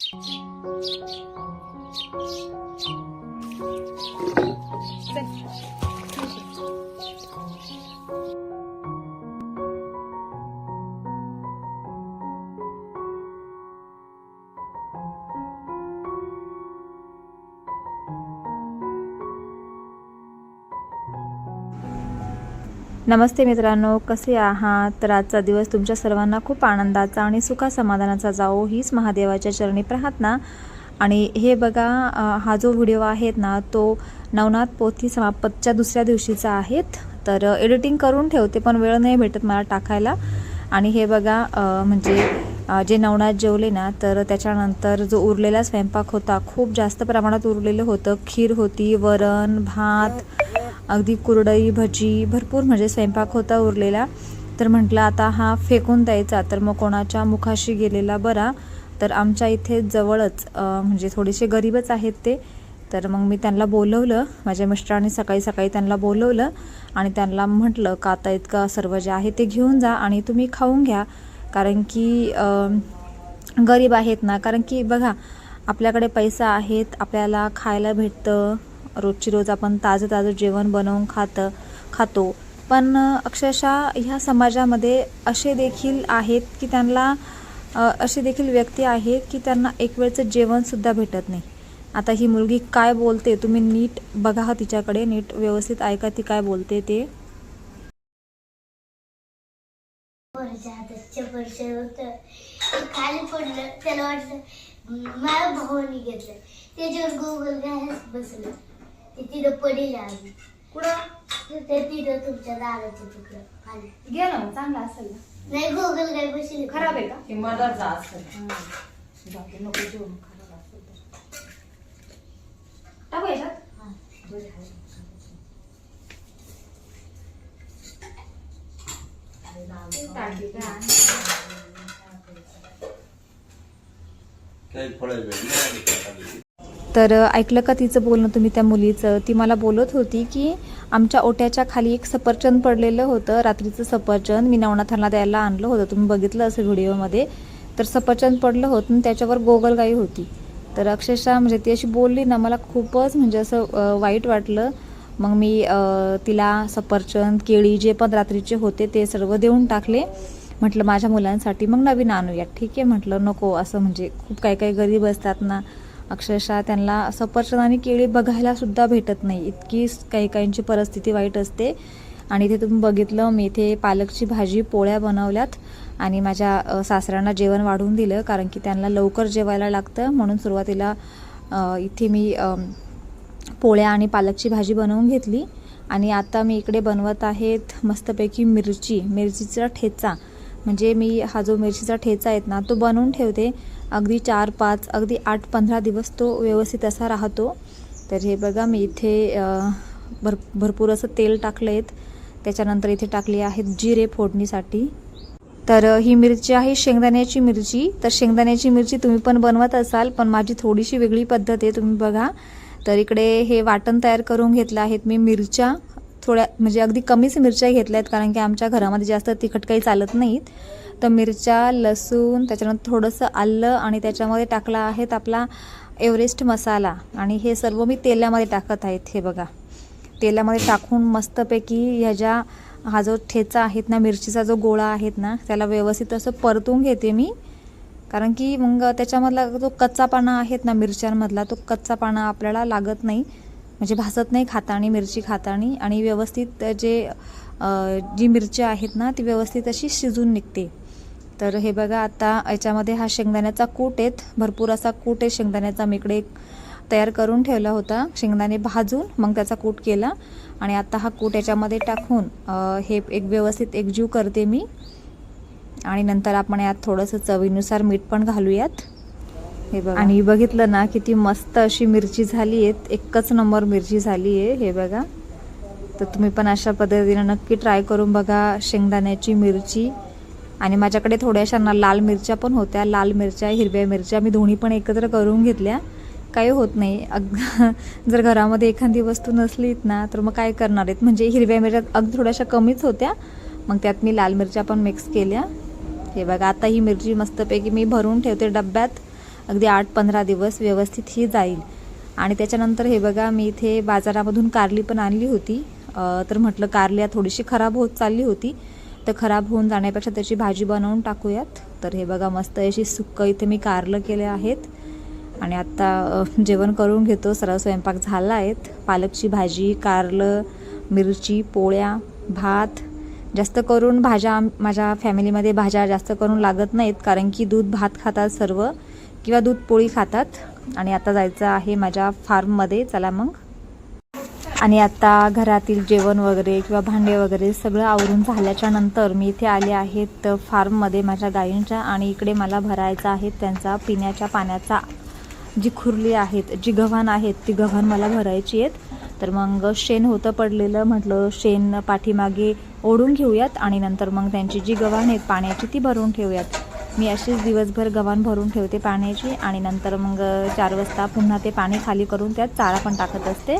네. 안 녕. नमस्ते मित्रांनो कसे आहात? तर आजचा दिवस तुमच्या सर्वांना खूप आनंदाचा आणि सुखा समाधानाचा जाओ हीच महादेवाच्या चरणी प्रार्थना. आणि हे बघा हा जो व्हिडिओ आहे ना तो नवनाथ पोथी समापतच्या दुसऱ्या दिवशीचा आहेत. तर एडिटिंग करून ठेवते पण वेळ नाही भेटत मला टाकायला. आणि हे बघा म्हणजे जे नवनाथ जेवले ना तर त्याच्यानंतर जो उरलेला स्वयंपाक होता खूप जास्त प्रमाणात उरलेलं होतं. खीर होती वरण भात अगदी कुरडई भजी भरपूर म्हणजे स्वयंपाक होता उरलेला. तर म्हटलं आता हा फेकून द्यायचा. तर मग कोणाच्या मुखाशी गेलेला बरा. तर आमच्या इथे जवळच म्हणजे थोडेसे गरीबच आहेत ते. तर मग मी त्यांना बोलवलं. माझ्या मिस्टरांनी सकाळी सकाळी त्यांना बोलवलं. आणि त्यांना म्हटलं का आता इतकं सर्व जे आहे ते घेऊन जा आणि तुम्ही खाऊन घ्या. कारण की गरीब आहेत ना. कारण की बघा आपल्याकडे पैसा आहेत आपल्याला खायला भेटतं. रोजची रोज आपण ताजं ताजं जेवण बनवून खातं खातो. पण अक्षरशः ह्या समाजामध्ये असे देखील आहेत की त्यांना असे देखील व्यक्ती आहेत की त्यांना एक वेळचं जेवणसुद्धा भेटत नाही. आता ही मुलगी काय बोलते तुम्ही नीट बघा हा तिच्याकडे नीट व्यवस्थित ऐका ती काय बोलते ते. खाली पडलं. त्याला वाटलं माझ्या भावाने घेतलं. त्याच्यावर गोगल घास बसलं. ते तिथं पडेल आधी. कुठं? ते तिथं तुमच्या दाराच्या तिकडं खाली. घे ना मग, चांगला असेल ना. नाही गोगल काय बसले. खराब आहे का? ते मधाचा असेल. जाऊ नको जेवण खराब असेल तर. टाकू याच्यात? हा. टाकी का? काही फळं तर ऐकलं का तिचं बोलणं तुम्ही त्या मुलीचं? ती मला बोलत होती की आमच्या ओट्याच्या खाली एक सफरचंद पडलेलं होतं रात्रीचं सफरचंद. मी नवनाथांना द्यायला आणलं होतं. तुम्ही बघितलं असं व्हिडिओमध्ये. तर सफरचंद पडलं होतं आणि त्याच्यावर गोगलगाई होती. तर अक्षरशः म्हणजे ती अशी बोलली ना मला खूपच म्हणजे असं वाईट वाटलं. मग मी तिला सफरचंद केळी जे पण रात्रीचे होते ते सर्व देऊन टाकले. म्हटलं माझ्या मुलांसाठी मग नवीन आणूयात ठीक आहे. म्हटलं नको. असं म्हणजे खूप काही काही गरीब असतात ना. अक्षरशः त्यांना सफरचंद आणि केळी बघायला सुद्धा भेटत नाही. इतकी काही काहींची परिस्थिती वाईट असते. आणि इथे तुम्ही बघितलं मी इथे पालकची भाजी पोळ्या बनवल्यात आणि माझ्या सासऱ्यांना जेवण वाढवून दिलं कारण की त्यांना लवकर जेवायला लागतं. म्हणून सुरुवातीला इथे मी पोळ्या आणि पालकची भाजी बनवून घेतली. आणि आता मी इकडे बनवत आहेत मस्तपैकी मिरची मिरचीचा ठेचा. म्हणजे मी हा जो मिरचीचा ठेचा आहेत ना तो बनवून ठेवते. अगदी चार पाच अगदी आठ पंधरा दिवस तो व्यवस्थित असा राहतो. तर हे बघा मी इथे भर भरपूर असं तेल टाकलं आहेत. त्याच्यानंतर इथे टाकली आहेत जिरे फोडणीसाठी. तर ही मिरची आहे शेंगदाण्याची मिरची. तर शेंगदाण्याची मिरची तुम्ही पण बनवत असाल पण माझी थोडीशी वेगळी पद्धत आहे तुम्ही बघा. तर इकडे हे वाटण तयार करून घेतलं आहेत मी मिरच्या. थोड्या म्हणजे अगदी कमीच मिरच्या घेतल्या आहेत कारण की आमच्या घरामध्ये जास्त तिखट काही चालत नाहीत. तर मिरच्या लसूण त्याच्यानंतर थोडंसं आलं आणि त्याच्यामध्ये टाकला आहेत आपला एव्हरेस्ट मसाला. आणि हे सर्व मी तेलामध्ये टाकत आहेत हे बघा. तेलामध्ये टाकून मस्तपैकी ह्याच्या हा जो ठेचा आहेत ना मिरचीचा जो गोळा आहेत ना त्याला व्यवस्थित असं परतून घेते मी. कारण की मग त्याच्यामधला जो कच्चापणा आहेत ना मिरच्यांमधला तो कच्चापणा आपल्याला लागत नाही. म्हणजे भासत नाही खातानी मिरची खातानी. आणि व्यवस्थित जे जी मिरची आहेत ना ती व्यवस्थित अशी शिजून निघते. तर हे बघा आता याच्यामध्ये हा शेंगदाण्याचा कूट आहेत. भरपूर असा कूट आहे. शेंगदाण्याचा मी इकडे तयार करून ठेवला होता. शेंगदाणे भाजून मग त्याचा कूट केला आणि आता हा कूट याच्यामध्ये टाकून हे एक व्यवस्थित एकजीव करते मी. आणि नंतर आपण यात थोडंसं चवीनुसार मीठ पण घालूयात. हे बघा. आणि बघितलं ना किती मस्त अशी मिरची झाली आहे एकच नंबर मिरची झाली आहे हे बघा. तर तुम्ही पण अशा पद्धतीनं नक्की ट्राय करून बघा शेंगदाण्याची मिरची. आणि माझ्याकडे थोड्याशा ना लाल मिरच्या पण होत्या. लाल मिरच्या हिरव्या मिरच्या मी दोन्ही पण एकत्र करून घेतल्या. काही होत नाही. अग जर घरामध्ये एखादी वस्तू नसलीत ना तर मग काय करणार आहेत? म्हणजे हिरव्या मिरच्या अगदी थोड्याशा कमीच होत्या. मग त्यात मी लाल मिरच्या पण मिक्स केल्या. हे बघा आता ही मिरची मस्तपैकी मी भरून ठेवते डब्यात. अगदी आठ पंधरा दिवस व्यवस्थित ही जाईल. आणि त्याच्यानंतर हे बघा मी इथे बाजारामधून कारली पण आणली होती. तर म्हटलं कारल्या थोडीशी खराब होत चालली होती. तर खराब होऊन जाण्यापेक्षा त्याची भाजी बनवून टाकूयात. तर हे बघा मस्त अशी सुक्क इथे मी कारलं केले आहेत. आणि आत्ता जेवण करून घेतो. सर्व स्वयंपाक झाला आहेत पालकची भाजी कारलं मिरची पोळ्या भात. जास्त करून भाज्या माझ्या फॅमिलीमध्ये भाज्या जास्त करून लागत नाहीत. कारण की दूध भात खातात सर्व किंवा दूध पोळी खातात. आणि आता जायचं आहे माझ्या फार्ममध्ये चला मग. आणि आता घरातील जेवण वगैरे किंवा भांडे वगैरे सगळं आवरून झाल्याच्यानंतर मी इथे आले आहेत फार्ममध्ये माझ्या गायींच्या आणि इकडे मला भरायचा आहे त्यांचा पिण्याच्या पाण्याचा जी खुर्ली आहेत जी गव्हाण आहेत ती गव्हाण मला भरायची आहेत. तर मग शेण होतं पडलेलं म्हटलं शेण पाठीमागे ओढून घेऊयात आणि नंतर मग त्यांची जी गव्हाण आहेत पाण्याची ती भरून ठेवूयात मी अशीच दिवसभर गव्हाण भरून ठेवते पाण्याची आणि नंतर मग चार वाजता पुन्हा ते पाणी खाली करून त्यात चारा पण टाकत असते.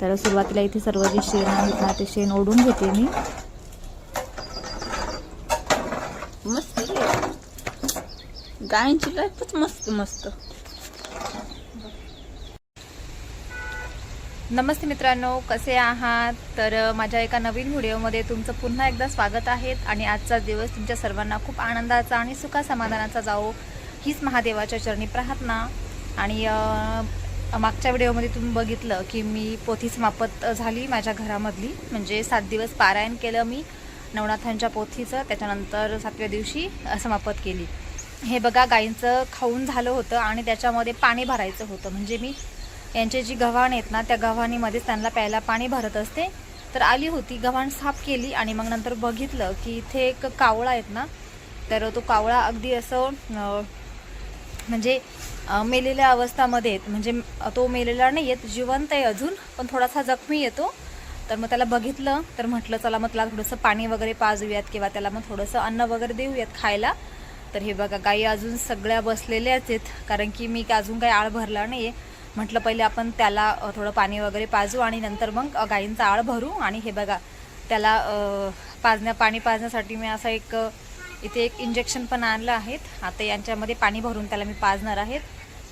तर सुरुवातीला इथे सर्व जे शेण आहेत ना ते शेण ओढून घेते मी. मस्त. गायींची लाईफच मस्त मस्त. नमस्ते मित्रांनो कसे आहात? तर माझ्या एका नवीन व्हिडिओमध्ये तुमचं पुन्हा एकदा स्वागत आहे आणि आजचा दिवस तुमच्या सर्वांना खूप आनंदाचा आणि सुखा समाधानाचा जाओ हीच महादेवाच्या चरणी प्रार्थना. आणि मागच्या व्हिडिओमध्ये तुम्ही बघितलं की मी पोथी समाप्त झाली माझ्या घरामधली. म्हणजे सात दिवस पारायण केलं मी नवनाथांच्या पोथीचं त्याच्यानंतर सातव्या दिवशी समाप्त केली. हे बघा गाईंचं खाऊन झालं होतं आणि त्याच्यामध्ये पाणी भरायचं होतं. म्हणजे मी यांचे जी गव्हाण आहेत ना त्या गव्हाणीमध्येच त्यांना प्यायला पाणी भरत असते. तर आली होती गव्हाण साफ केली आणि मग नंतर बघितलं की इथे एक कावळा आहेत ना तर तो कावळा अगदी असं म्हणजे मेलेल्या अवस्थामध्ये म्हणजे तो मेलेला नाही येत जिवंत आहे अजून पण थोडासा जखमी येतो. तर मग त्याला बघितलं तर म्हटलं चला मग त्याला थोडंसं पाणी वगैरे पाजूयात किंवा त्याला मग थोडंसं अन्न वगैरे देऊयात खायला. तर हे बघा गाई अजून सगळ्या बसलेल्याच आहेत कारण की मी अजून काही आळ भरला नाही आहे म्हटलं पहिले आपण त्याला थोडं पाणी वगैरे पाजू आणि नंतर मग गाईंचा आळ भरू. आणि हे बघा त्याला पाजण्या पाणी पाजण्यासाठी मी असा एक इथे एक इंजेक्शन पण आणलं आहेत. आता यांच्यामध्ये पाणी भरून त्याला मी पाजणार आहेत.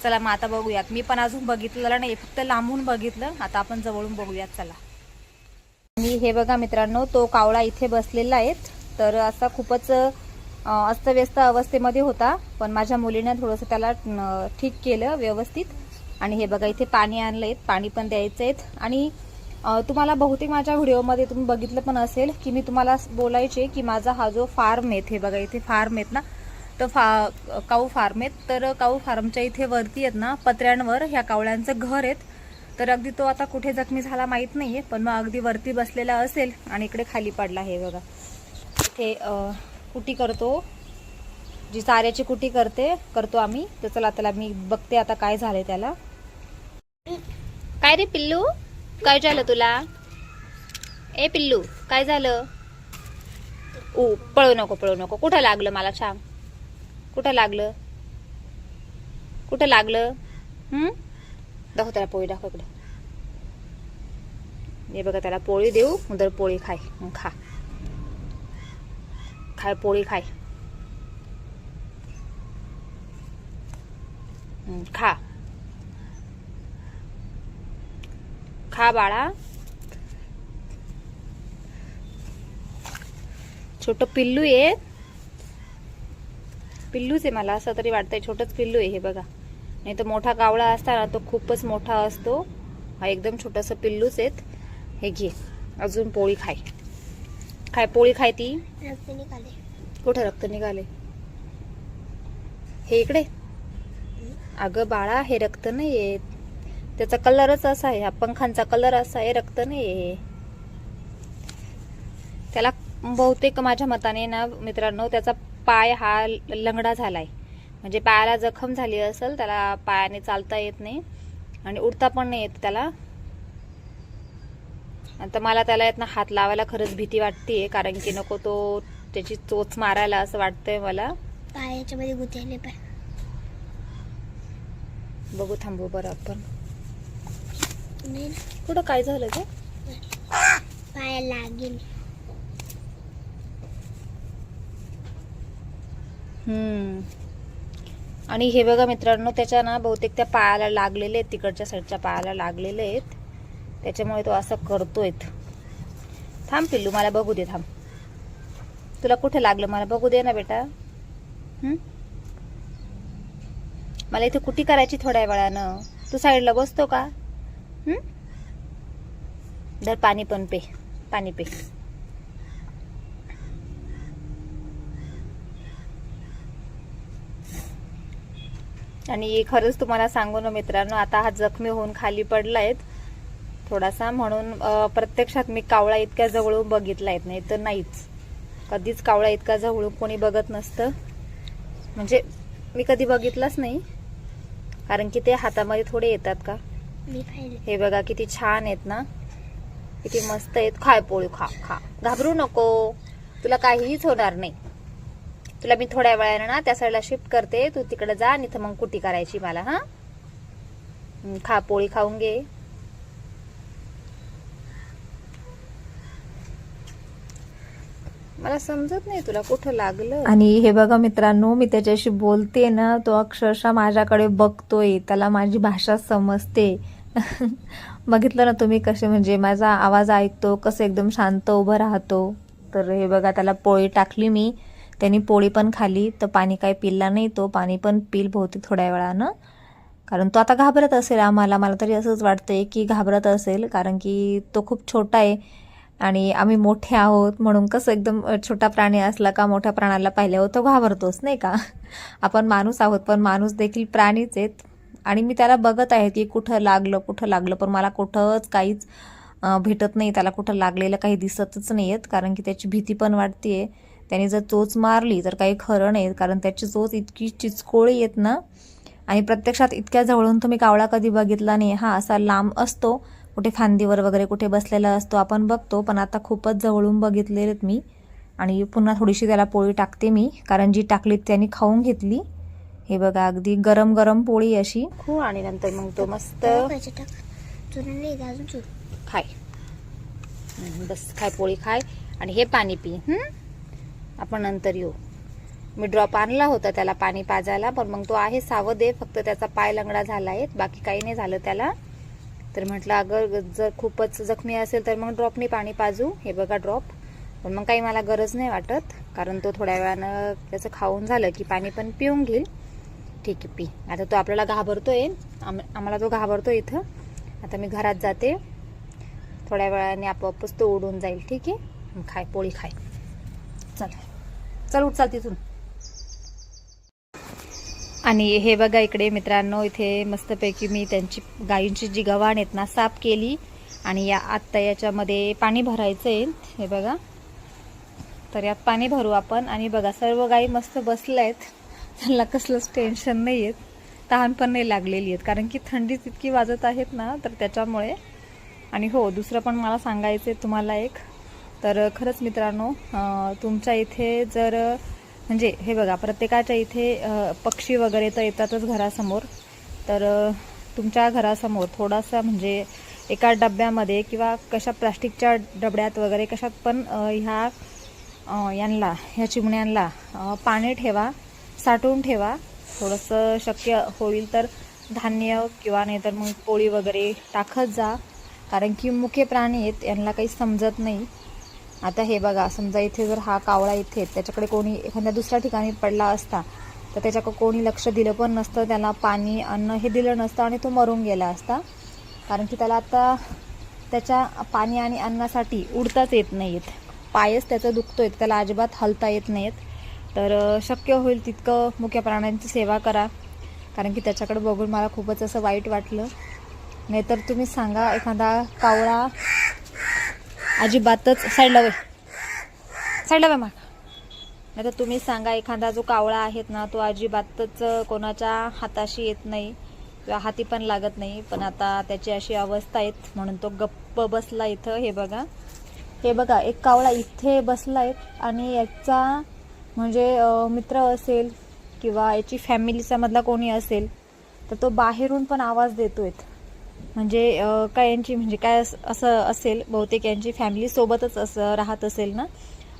चला मग आता बघूयात. मी पण अजून बघितलेलं नाही फक्त लांबून बघितलं. आता आपण जवळून बघूयात चला. आणि हे बघा मित्रांनो तो कावळा इथे बसलेला आहे. तर असा खूपच अस्तव्यस्त अवस्थेमध्ये होता. पण माझ्या मुलीने थोडंसं त्याला ठीक केलं व्यवस्थित. आणि हे बघा इथे पाणी आणलं आहेत पाणी पण द्यायचं आहेत आणि तुम्हाला बहुतेक माझ्या व्हिडिओमध्ये तुम्ही बघितलं पण असेल की मी तुम्हाला बोलायचे की माझा हा जो फार्म आहे हे बघा इथे फार्म आहेत ना तर फा काऊ फार्म आहेत. तर काऊ फार्मच्या इथे वरती आहेत ना पत्र्यांवर ह्या कावळ्यांचं घर आहेत. तर अगदी तो आता कुठे जखमी झाला माहीत नाहीये पण मग अगदी वरती बसलेला असेल आणि इकडे खाली पडला हे बघा. इथे कुटी करतो. जी चाऱ्याची कुटी करते करतो आम्ही. तर चला त्याला मी बघते आता काय झालंय त्याला. काय रे पिल्लू? काय झालं तुला? ए पिल्लू काय झालं? उ पळू नको पळू नको. कुठं लागलं मला सांग? कुठं लागलं? कुठं लागलं? हम्म दाखव त्याला पोळी दाखव इकडे. हे बघा त्याला पोळी देऊ उदर पोळी खाय खा. खाय पोळी खाय. खा. खा बाळा. छोट पिल्लू आहे. पिल्लूच आहे मला असं तरी वाटतंय छोटच पिल्लू आहे हे बघा. नाही तर मोठा कावळा असता ना तो खूपच मोठा असतो. हा एकदम छोटस पिल्लूच आहेत. हे घे अजून पोळी खाय. खाय पोळी खाय ती. रक्त निघाले. कुठे रक्त निघाले? हे इकडे. अगं बाळा हे रक्त नाही येत त्याचा कलरच असा आहे हा पंखांचा कलर असा आहे रक्त नाही आहे त्याला बहुतेक माझ्या मताने ना मित्रांनो त्याचा पाय हा लंगडा झालाय. म्हणजे पायाला जखम झाली असेल त्याला पायाने चालता येत नाही आणि उडता पण नाही येत त्याला. आता मला त्याला येत ना हात लावायला खरंच भीती वाटतेय कारण की नको तो त्याची चोच मारायला असं वाटतंय मला. पायाच्या मध्ये गुंतले पाय. बघू थांबू बरं आपण. नाही कुठं काय झालं का पाया लागेल. हम्म. आणि हे बघा मित्रांनो त्याच्या ना बहुतेक त्या पायाला लागलेले आहेत तिकडच्या साईडच्या पायाला लागलेले आहेत. त्याच्यामुळे तो असं करतोय. थांब पिल्लू मला बघू दे थांब. तुला कुठे लागलं? मला बघू दे ना बेटा. हं? मला इथे कुटी करायची थोड्या वेळानं. तू साईडला बसतो का? धर पाणी पण पे पाणी पे. आणि खरंच तुम्हाला सांगू ना मित्रांनो आता हा जखमी होऊन खाली पडलायत. थोडासा म्हणून प्रत्यक्षात मी कावळा इतक्या जवळून बघितला येत नाही तर नाहीच. कधीच कावळा इतका जवळून कोणी बघत नसतं. म्हणजे मी कधी बघितलाच नाही. कारण की ते हातामध्ये थोडे येतात का? हे बघा किती छान आहेत ना? किती मस्त आहेत. खाय पोळी खा खा. घाबरू नको. तुला काहीच होणार नाही. तुला मी थोड्या वेळाने ना त्या साईडला शिफ्ट करते. तू तिकडे जा आणि इथं मग कुटी करायची मला हा? हं, खा पोळी खाऊन घे. मला समजत नाही तुला कुठं लागलं. आणि हे बघा मित्रांनो मी त्याच्याशी बोलते ना तो अक्षरशः माझ्याकडे बघतोय. त्याला माझी भाषा समजते. बघितलं ना तुम्ही कसे म्हणजे माझा आवाज ऐकतो कसं एकदम शांत उभं राहतो. तर हे बघा त्याला पोळी टाकली मी. त्यांनी पोळी पण खाली तर पाणी काही पिल्ला नाही तो. पाणी पण पिल बहुतेक थोड्या वेळानं. कारण तो आता घाबरत असेल आम्हाला. मला तरी असंच वाटतंय की घाबरत असेल कारण की तो खूप छोटा आहे. आणि आम्ही मोठे आहोत म्हणून कसं एकदम छोटा प्राणी असला का मोठ्या प्राण्याला पाहिल्यावर तो घाबरतोच नाही का? आपण माणूस आहोत पण माणूस देखील प्राणीच आहेत. आणि मी त्याला बघत आहे की कुठं लागलं कुठं लागलं पण मला कुठंच काहीच भेटत नाही. त्याला कुठं लागलेलं काही दिसतच नाही आहेत कारण की त्याची भीती पण वाटते त्याने जर चोच मारली तर काही खरं नाही कारण त्याची चोच इतकी चिचकोळी येत ना. आणि प्रत्यक्षात इतक्या जवळून तुम्ही कावळा कधी बघितला नाही. हा असा लांब असतो. कुठे फांदीवर वगैरे कुठे बसलेला असतो आपण बघतो पण आता खूपच जवळून बघितलेले आहेत मी. आणि पुन्हा थोडीशी त्याला पोळी टाकते मी कारण जी टाकली त्याने खाऊन घेतली. हे बघा अगदी गरम गरम पोळी अशी. खू आणि नंतर मग तो मस्त खाय. हं, बस खाय पोळी खाय. आणि हे पाणी पी हं? आपण नंतर येऊ. मी ड्रॉप आणला होता त्याला पाणी पाजायला पण मग तो आहे सावध आहे. फक्त त्याचा पाय लंगडा झाला आहे. बाकी काही नाही झालं त्याला. तर म्हटलं अगर जर खूपच जखमी असेल तर मग ड्रॉपने पाणी पाजू. हे बघा ड्रॉप पण मग काही मला गरज नाही वाटत कारण तो थोड्या वेळानं त्याचं खाऊन झालं की पाणी पण पिऊन घेईल. ठीक आहे पी. आता तो आपल्याला घाबरतोय. आम आम्हाला तो घाबरतो इथं. आता मी घरात जाते. थोड्या वेळाने आपोआपच तो उडून जाईल ठीक आहे? खाय पोळी खाय. चल. चल उठ चाल तिथून. आणि हे बघा इकडे मित्रांनो इथे मस्तपैकी मी त्यांची गायींची जी गव्हाण आहेत ना साफ केली. आणि या आत्ता याच्यामध्ये पाणी भरायचं आहे हे बघा. तर यात पाणी भरू आपण. आणि बघा सर्व गायी मस्त बसल्या आहेत त्यांना कसलंच टेन्शन नाही आहेत तहान पण नाही लागलेली आहेत. कारण की थंडीच इतकी वाजत आहेत ना तर त्याच्यामुळे. आणि हो दुसरं पण मला सांगायचं आहे तुम्हाला एक. तर खरंच मित्रांनो तुमच्या इथे जर म्हणजे हे बघा प्रत्येकाच्या इथे पक्षी वगैरे तर येतातच घरासमोर. तर तुमच्या घरासमोर थोडासा म्हणजे एका डब्यामध्ये किंवा कशा प्लास्टिकच्या डबड्यात वगैरे कशात पण ह्या यांना ह्या चिमण्यांना पाणी ठेवा. साठवून ठेवा. थोडंसं शक्य होईल तर धान्य किंवा नाहीतर मग पोळी वगैरे टाकत जा. कारण की मुख्य प्राणी आहेत यांना काही समजत नाही. आता हे बघा समजा इथे जर हा कावळा इथे त्याच्याकडे कोणी एखाद्या दुसऱ्या ठिकाणी पडला असता तर त्याच्याकडे कोणी लक्ष दिलं पण नसतं त्याला पाणी अन्न हे दिलं नसतं आणि तो मरून गेला असता. कारण की त्याला आता त्याच्या पाणी आणि अन्नासाठी उडताच येत नाहीत. पायच त्याचा आहे त्याला अजिबात हलता येत नाहीत. तर शक्य होईल तितकं मुख्य प्राण्यांची सेवा करा. कारण की त्याच्याकडे बघून मला खूपच असं वाईट वाटलं. नाहीतर तुम्ही सांगा एखादा कावळा अजिबातच साईडला वे साईडला वे माग. नाही तर तुम्ही सांगा एखादा जो कावळा आहेत ना तो अजिबातच कोणाच्या हाताशी येत नाही. किंवा हाती पण लागत नाही. पण आता त्याची अशी अवस्था आहेत म्हणून तो गप्प बसला इथं. हे बघा. हे बघा एक कावळा इथे बसला आहे आणि याचा म्हणजे मित्र असेल किंवा याची फॅमिलीचा मधला कोणी असेल तर तो बाहेरून पण आवाज देतोय. म्हणजे काय यांची म्हणजे काय असं असेल बहुतेक यांची फॅमिली सोबतच असं राहत असेल ना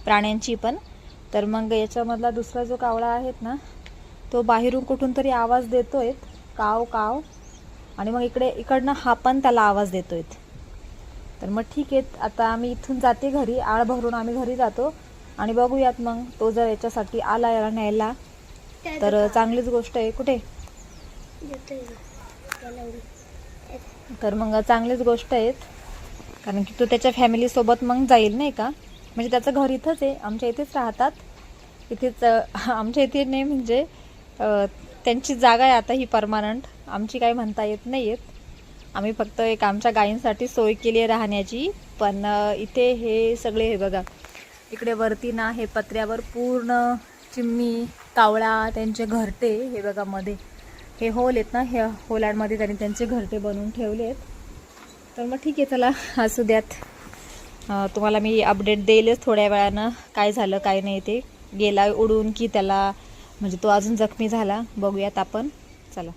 प्राण्यांची पण. तर मग याच्यामधला दुसरा जो कावळा आहेत ना तो बाहेरून कुठून तरी आवाज देतोय. काव काव. आणि मग इकडे इकडनं हा पण त्याला आवाज देतोय. तर मग ठीक आहे आता आम्ही इथून जाते घरी. आळ भरून आम्ही घरी जातो. आणि बघूयात मग तो जर याच्यासाठी आला याला न्यायला तर चांगलीच गोष्ट आहे. कुठे? तर मग चांगलीच गोष्ट आहेत कारण की तो त्याच्या फॅमिलीसोबत मग जाईल नाही का? म्हणजे त्याचं घर इथंच आहे. आमच्या इथेच राहतात. इथेच आमच्या इथे नाही म्हणजे त्यांची जागा आहे आता ही परमानंट. आमची काही म्हणता येत नाही आहेत आम्ही फक्त एक आमच्या गायींसाठी सोय केली आहे राहण्याची. पण इथे हे सगळे हे बघा इकडे वरती ना हे पत्र्यावर पूर्ण चिमणी कावळा त्यांचे घरटे हे बघा मध्ये. हे होल आहेत ना ह्या होलांमध्ये त्यांनी त्यांचे घरटे बनवून ठेवले आहेत तर मग ठीक आहे चला असू द्यात. तुम्हाला मी अपडेट देईलच थोड्या वेळानं काय झालं काय नाही ते. गेला उडून की त्याला म्हणजे तो अजून जखमी झाला. बघूयात आपण. चला.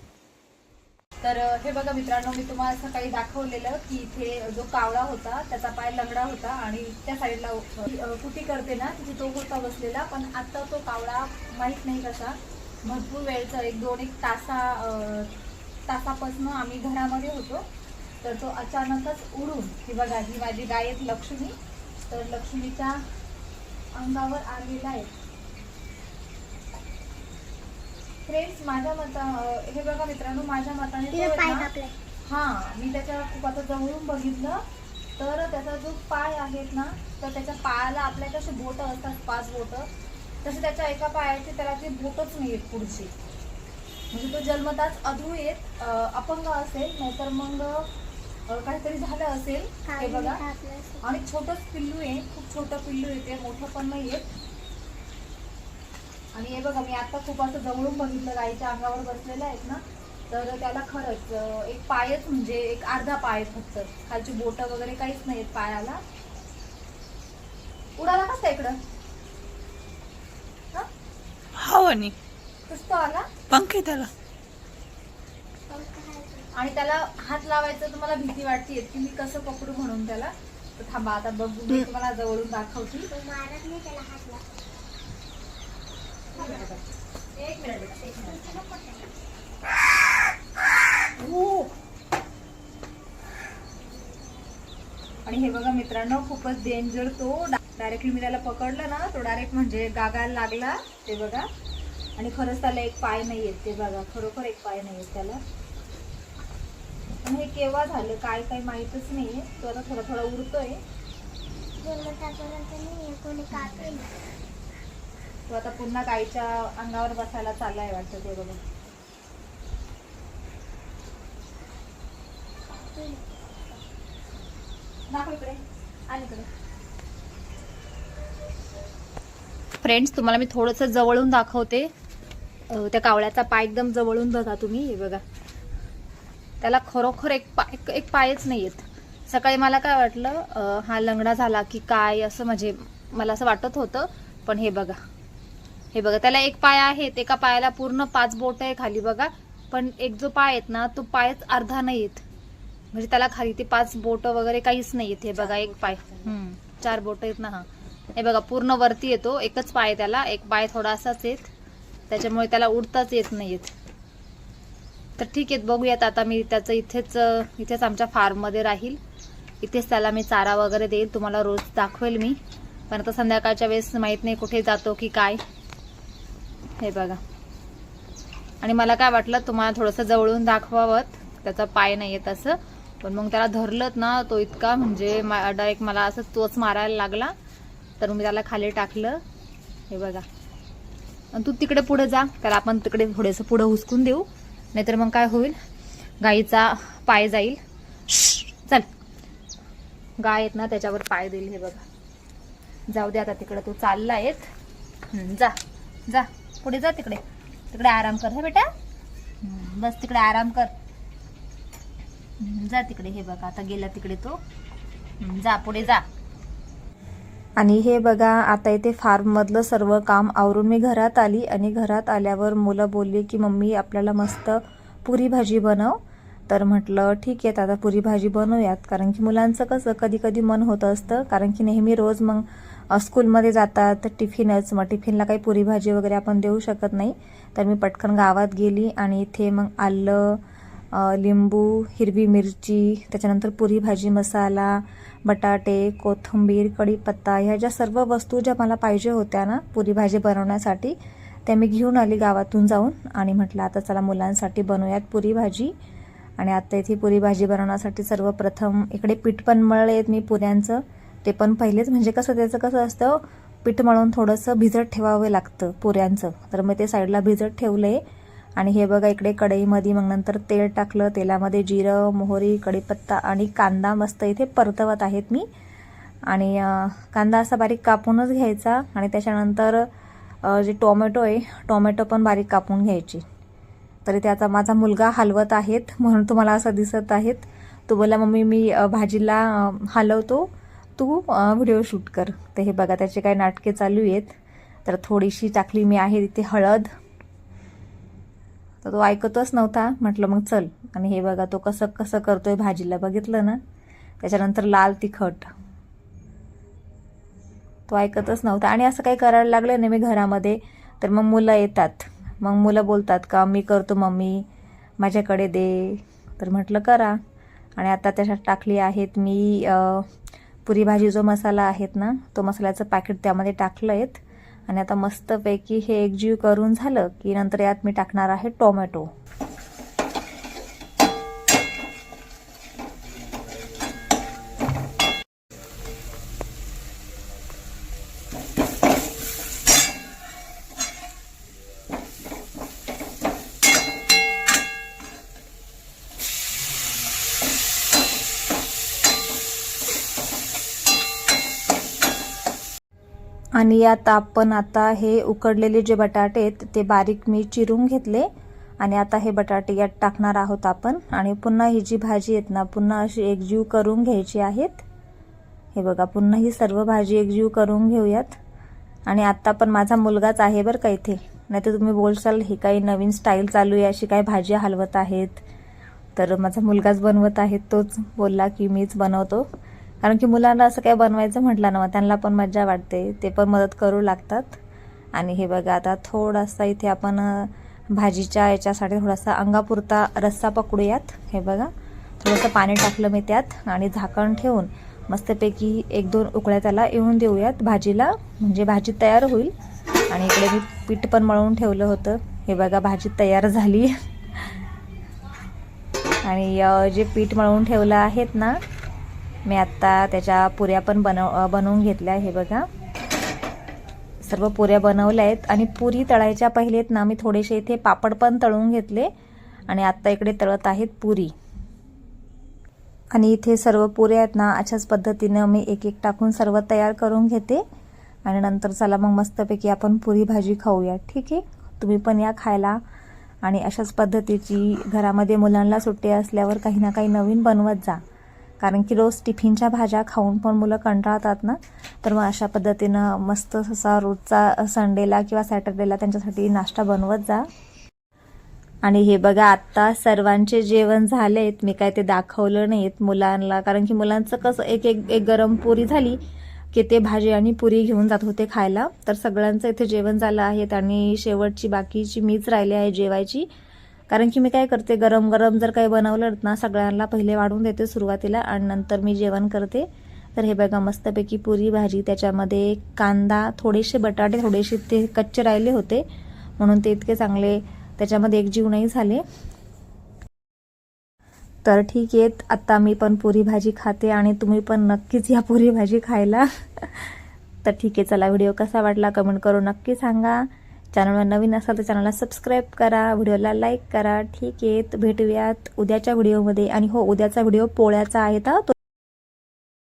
तर हे बघा मित्रांनो मी तुम्हाला सकाळी दाखवलेलं की इथे जो कावळा होता त्याचा पाय लंगडा होता आणि त्या साईडला अं, कुटी करते ना तिथे तो होता बसलेला पण आता तो कावळा माहीत नाही कसा. भरपूर वेळचा एक दोन एक तासा तासापासनं आम्ही घरामध्ये होतो. तर तो अचानकच उडून ही बघा ही माझी गाय आहेत लक्ष्मी तर लक्ष्मीच्या अंगावर आलेला आहे. फ्रेंड्स माझ्या मता हे बघा मित्रांनो माझ्या मताने हा मी त्याच्या खूप आता जवळून बघितलं तर त्याचा जो पाय आहेत ना तर त्याच्या पायाला आपल्या कसे बोट असतात पाच बोट. तसे त्याच्या एका पायाचे त्याला ते बोटच नाही आहेत पुढचे. म्हणजे तो जन्मताच अधू येत अपंग असेल नाहीतर मग काहीतरी झालं असेल हे बघा. आणि छोटंच पिल्लू आहे खूप छोटं पिल्लू आहे ते मोठं पण नाही येत आणि हे बघा मी आता खूप असं जवळून बघितलं गाईच्या अंगावर बसलेलं आहेत ना तर त्याला खरंच एक पायच म्हणजे एक अर्धा पाय फक्त. खालची बोट वगैरे काहीच नाही आहेत पायाला. उडाला कसा इकडं? हा? आला? पंखे त्याला. आणि त्याला हात लावायचं तुम्हाला भीती वाटते की मी कसं पकडू म्हणून त्याला? तर थांबा आता बघू मी तुम्हाला जवळून दाखवते एक मिनिट बेटा, एक मिनिट. हो. आणि हे बघा मित्रांनो खूपच डेंजर तो. डायरेक्टली मी त्याला पकडलं ना तो डायरेक्ट म्हणजे गागायला लागला ते बघा. आणि खरंच त्याला एक पाय नाही येत ते बघा. खरोखर एक पाय नाही येत त्याला. आणि हे केव्हा झालं काय काय माहीतच नाहीये. तो आता थोडा थोडा उरतोय तो आता पुन्हा गाईच्या अंगावर बसायला चाललाय वाटतं ते बघा दाखव इकडे. आणि इकडे. फ्रेंड्स तुम्हाला मी थोडंसं जवळून दाखवते. त्या कावळ्याचा पाय एकदम जवळून बघा तुम्ही हे बघा. त्याला खरोखर एक पाय एक पायच नाही येत सकाळी मला काय वाटलं हा लंगडा झाला की काय असं म्हणजे मला असं वाटत होतं पण हे बघा. हे बघा त्याला एक पाय आहेत एका पायाला पूर्ण पाच बोट आहे खाली बघा. पण एक जो पाय आहेत ना तो पायच अर्धा नाही येत. म्हणजे त्याला खाली ते पाच बोट वगैरे काहीच नाही येत हे बघा एक पाय. हम्म, चार बोट आहेत ना हा. हे बघा पूर्ण वरती येतो एकच पाय त्याला एक पाय थोडासाच येत. त्याच्यामुळे त्याला उडताच येत नाही येत. तर ठीक आहे बघूयात आता मी त्याचं इथेच इथेच आमच्या फार्ममध्ये राहील. इथेच त्याला मी चारा वगैरे देईल तुम्हाला रोज दाखवेल मी. पण आता संध्याकाळच्या वेळेस माहीत नाही कुठे जातो की काय. हे बघा. आणि मला काय वाटलं तुम्हाला थोडंसं जवळून दाखवावं. त्याचा पाय नाही येत असं. पण मग त्याला धरलत ना तो इतका म्हणजे डायरेक्ट मला असं तोच मारायला लागला. तर मी त्याला खाली टाकलं. हे बघा. आणि तू तिकडे पुढे जा. त्याला आपण तिकडे थोडंसं पुढं हुसकून देऊ. नाहीतर मग काय होईल? गाईचा पाय जाईल. चल. गाय आहेत ना त्याच्यावर पाय देईल हे बघा. जाऊ दे आता तिकडे तू चालला आहेत जा. जा. पुढे जा तिकडे. तिकडे आराम कर हे बेटा? बस तिकडे आराम कर. जा तिकडे हे बघा आता गेला तिकडे तो. जा पुढे जा. आणि हे बघा आता इथे फार्ममधलं सर्व काम आवरून मी घरात आली आणि घरात आल्यावर मुलं बोलली की मम्मी आपल्याला मस्त पुरी भाजी बनव. तर म्हटलं ठीक आहे आता पुरी भाजी बनवूयात. कारण की मुलांचं कसं कधी कधी मन होत असतं. कारण की नेहमी रोज मग स्कूलमध्ये जातात तर टिफिनच मग टिफिनला काही पुरी भाजी वगैरे आपण देऊ शकत नाही. तर मी पटकन गावात गेली आणि इथे मग आलं लिंबू हिरवी मिरची त्याच्यानंतर पुरी भाजी मसाला बटाटे कोथिंबीर कढीपत्ता ह्या ज्या सर्व वस्तू ज्या मला पाहिजे होत्या ना पुरी भाजी बनवण्यासाठी त्या मी घेऊन आली गावातून जाऊन आणि म्हटलं आता चला मुलांसाठी बनवूयात पुरी भाजी. आणि आता इथे पुरी भाजी बनवण्यासाठी सर्वप्रथम इकडे पीठ पण मळले आहेत मी पुऱ्यांचं. ते पण पहिलेच म्हणजे कसं त्याचं कसं असतं पीठ मळून थोडंसं भिजत ठेवावं लागतं पुऱ्यांचं. तर मी ते साईडला भिजत ठेवलं आहे आणि हे बघा इकडे कढईमध्ये मग नंतर तेल टाकलं. तेलामध्ये जिरं मोहरी कढीपत्ता आणि कांदा मस्त इथे परतवत आहेत मी. आणि कांदा असा बारीक कापूनच घ्यायचा आणि त्याच्यानंतर जे टोमॅटो आहे टोमॅटो पण बारीक कापून घ्यायची. तरी त्याचा माझा मुलगा हलवत आहेत म्हणून तुम्हाला असं दिसत आहेत. तो बोला मम्मी मी भाजीला हलवतो. तू व्हिडिओ शूट कर. तर हे बघा त्याचे काय नाटके चालू आहेत. तर थोडीशी टाकली मी आहे तिथे हळद. तर तो ऐकतच नव्हता. म्हटलं मग चल. आणि हे बघा तो कसं कसं करतोय भाजीला बघितलं ना? त्याच्यानंतर लाल तिखट. तो ऐकतच नव्हता. आणि असं काही करायला लागलं नाही मी घरामध्ये तर मग मुलं येतात. मग मुलं बोलतात का मी करतो मम्मी माझ्याकडे दे. तर म्हटलं करा. आणि आता त्याच्यात टाकली आहेत मी पुरी भाजी जो मसाला आहेत ना तो मसाल्याचं पॅकेट त्यामध्ये टाकलं आहेत. आणि आता मस्तपैकी हे एकजीव करून झालं की नंतर यात मी टाकणार आहे टोमॅटो. आणि यात आपण आता हे उकडलेले जे बटाटे आहेत ते बारीक मी चिरून घेतले. आणि आता हे बटाटे यात टाकणार आहोत आपण. आणि पुन्हा ही जी भाजी आहेत ना पुन्हा अशी एकजीव करून घ्यायची आहेत. हे बघा पुन्हा ही सर्व भाजी एकजीव करून घेऊयात. आणि आत्ता पण माझा मुलगाच आहे बरं का इथे. नाही तर तुम्ही बोलशाल ही काही नवीन स्टाईल चालू आहे अशी काय भाजी हलवत आहेत. तर माझा मुलगाच बनवत आहे तोच बोलला की मीच बनवतो. कारण की मुलांना असं काही बनवायचं म्हटलं ना मग त्यांना पण मज्जा वाटते. ते पण मदत करू लागतात. आणि हे बघा आता थोडासा इथे आपण भाजीच्या याच्यासाठी थोडासा अंगापुरता रस्सा पकडूयात. हे बघा थोडंसं पाणी टाकलं मी त्यात आणि झाकण ठेवून मस्तपैकी एक दोन उकळ्या त्याला येऊन देऊयात भाजीला. म्हणजे भाजी तयार होईल. आणि इकडे मी पीठ पण मळून ठेवलं होतं. हे बघा भाजी तयार झाली. आणि जे पीठ मळून ठेवलं आहेत ना मी आत्ता त्याच्या पुऱ्या पण बनव बनवून घेतल्या हे बघा. सर्व पुऱ्या बनवल्या आहेत आणि पुरी तळायच्या पहिलेत ना मी थोडेसे इथे पापड पण तळून घेतले आणि आत्ता इकडे तळत आहेत पुरी. आणि इथे सर्व पुऱ्या आहेत ना अशाच पद्धतीनं मी एक एक टाकून सर्व तयार करून घेते. आणि नंतर चला मग मस्तपैकी आपण पुरी भाजी खाऊया ठीक आहे? तुम्ही पण या खायला. आणि अशाच पद्धतीची घरामध्ये मुलांना सुट्टी असल्यावर काही ना काही नवीन बनवत जा. कारण की रोज टिफिनच्या भाज्या खाऊन पण मुलं कंटाळतात ना. तर मग अशा पद्धतीनं मस्त असा रोजचा संडेला किंवा सॅटर्डेला त्यांच्यासाठी नाश्ता बनवत जा. आणि हे बघा आत्ता सर्वांचे जेवण झालेत. मी काय ते दाखवलं नाहीत मुलांना. कारण की मुलांचं कसं एक एक एक गरम पुरी झाली की ते भाजी आणि पुरी घेऊन जात होते खायला. तर सगळ्यांचं इथे जेवण झालं आहे आणि शेवटची बाकीची मीच राहिली आहे जेवायची. कारण की मी काय करते गरम गरम जर काही बनवलं ना सगळ्यांना पहिले वाढून देते सुरुवातीला आणि नंतर मी जेवण करते. तर हे बघा मस्तपैकी पुरी भाजी त्याच्यामध्ये कांदा थोडेसे बटाटे थोडेसे ते कच्चे राहिले होते. म्हणून ते इतके चांगले त्याच्यामध्ये एकजीव नाही झाले. तर ठीक आहे आत्ता मी पण पुरी भाजी खाते आणि तुम्ही पण नक्कीच या पुरी भाजी खायला. तर ठीक आहे चला व्हिडिओ कसा वाटला कमेंट करून नक्की सांगा. चॅनलवर नवीन असाल तर चॅनलला सबस्क्राईब करा व्हिडिओला लाईक करा. ठीक आहे भेटूयात उद्याच्या व्हिडिओमध्ये. आणि हो उद्याचा व्हिडिओ पोळ्याचा आहे तर तो